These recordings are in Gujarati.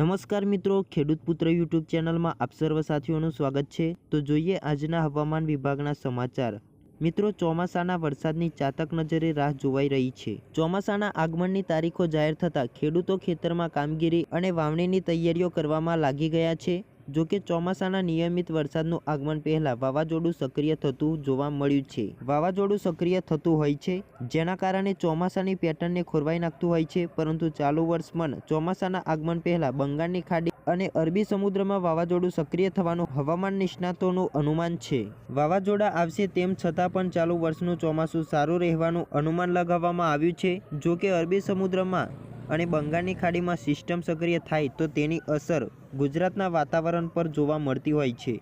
નમસ્કાર મિત્રો, ખેડૂત પુત્ર યુટ્યુબ ચેનલમાં આપ સર્વ સાથીઓનું સ્વાગત છે. તો જોઈએ આજના હવામાન વિભાગના સમાચાર. મિત્રો, ચોમાસાના વરસાદની ચાતક નજરે રાહ જોવાઈ રહી છે. ચોમાસાના આગમનની તારીખો જાહેર થતાં ખેડૂતો ખેતરમાં કામગીરી અને વાવણીની તૈયારીઓ કરવામાં લાગી ગયા છે. જો કે ચોમાસાના નિયમિત વરસાદનું આગમન પહેલા વાવાઝોડું સક્રિય થતું જોવા મળ્યું છે. વાવાઝોડું સક્રિય થતું હોય છે, જેના કારણે ચોમાસાની પેટર્નને ખોરવાઈ નાખતું હોય છે, પરંતુ ચાલુ વર્ષ પણ ચોમાસાના આગમન પહેલા બંગાળની ખાડી અને અરબી સમુદ્રમાં વાવાઝોડું સક્રિય થવાનું હવામાન નિષ્ણાતોનું અનુમાન છે. વાવાઝોડા આવશે તેમ છતાં પણ ચાલુ વર્ષનું ચોમાસું સારું રહેવાનું અનુમાન લગાવવામાં આવ્યું છે. જો કે અરબી સમુદ્રમાં અને બંગાળની ખાડીમાં સિસ્ટમ સક્રિય થાય તો તેની અસર ગુજરાતના વાતાવરણ પર જોવા મળતી હોય છે.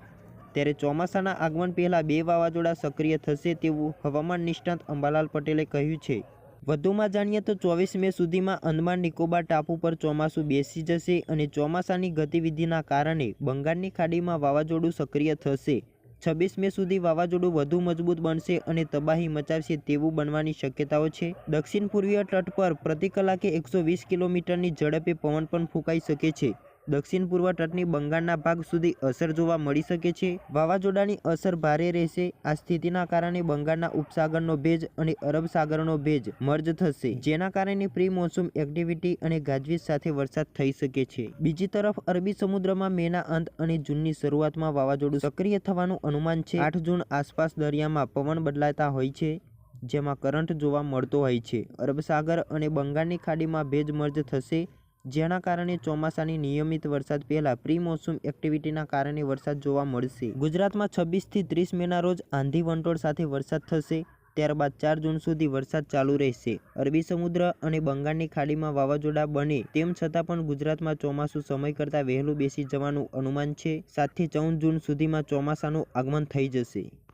ત્યારે ચોમાસાના આગમન પહેલાં બે વાવાઝોડા સક્રિય થશે તેવું હવામાન નિષ્ણાત અંબાલાલ પટેલે કહ્યું છે. વધુમાં જાણીએ તો ચોવીસ મે સુધીમાં અંદમાન નિકોબાર ટાપુ પર ચોમાસું બેસી જશે અને ચોમાસાની ગતિવિધિના કારણે બંગાળની ખાડીમાં વાવાઝોડું સક્રિય થશે. છવ્વીસ મે સુધી વાવાઝોડું વધુ મજબૂત બનશે અને તબાહી મચાવશે તેવું બનવાની શક્યતાઓ છે. દક્ષિણ પૂર્વીય તટ પર પ્રતિ કલાકે એકસો વીસ કિલોમીટરની ઝડપે પવન પણ ફૂંકાઈ શકે છે. દક્ષિણ પૂર્વ તટની બંગાળના ભાગ સુધી અસર જોવા મળી શકે છે. વાવાઝોડાની અસર ભારે રહેશે. આ સ્થિતિના કારણે બંગાળના ઉપસાગરનો ભેજ અને અરબ સાગરનો ભેજ મર્જ થશે, જેના કારણે પ્રી મોન્સૂન એક્ટિવિટી અને ગાજવીજ સાથે વરસાદ થઈ શકે છે. બીજી તરફ, અરબી સમુદ્રમાં મેના અંત અને જૂનની શરૂઆતમાં વાવાઝોડું સક્રિય થવાનું અનુમાન છે. આઠ જૂન આસપાસ દરિયામાં પવન બદલાતા હોય છે, જેમાં કરંટ જોવા મળતો હોય છે. અરબ સાગર અને બંગાળની ખાડીમાં ભેજ મર્જ થશે જેના કારણે ચોમાસાની નિયમિત વરસાદ પહેલા પ્રી મોન્સૂન એક્ટિવિટીના કારણે વરસાદ જોવા મળશે. ગુજરાતમાં છવ્વીસથી ત્રીસ મેના રોજ આંધી વંટોળ સાથે વરસાદ થશે, ત્યારબાદ ચાર જૂન સુધી વરસાદ ચાલુ રહેશે. અરબી સમુદ્ર અને બંગાળની ખાડીમાં વાવાઝોડા બને તેમ છતાં પણ ગુજરાતમાં ચોમાસું સમય કરતાં વહેલું બેસી જવાનું અનુમાન છે. સાતથી ચૌદ જૂન સુધીમાં ચોમાસાનું આગમન થઈ જશે.